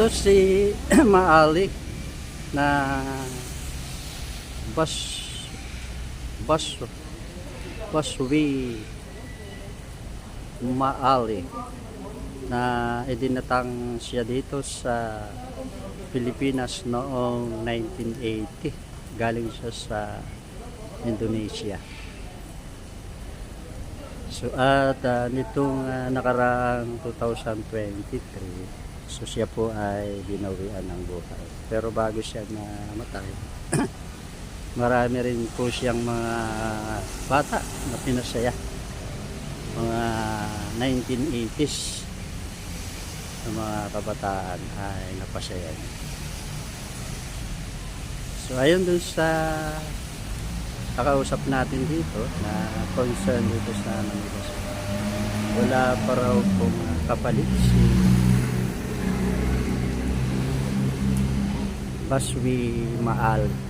Ito si Maali na bus bus buswi Maali na idinatang siya dito sa Pilipinas noong 1980 galing siya sa Indonesia. So at ah, nitong ah, nakaraang 2023 so siya po ay binawian ng buhay pero bago siya namatay marami rin po siyang mga bata na pinasaya mga 1980s ng mga kabataan ay napasaya niya. So ayun dun sa nakausap natin dito na concern dito sa Manila. Wala pa raw pong kapalit si Baswi Maal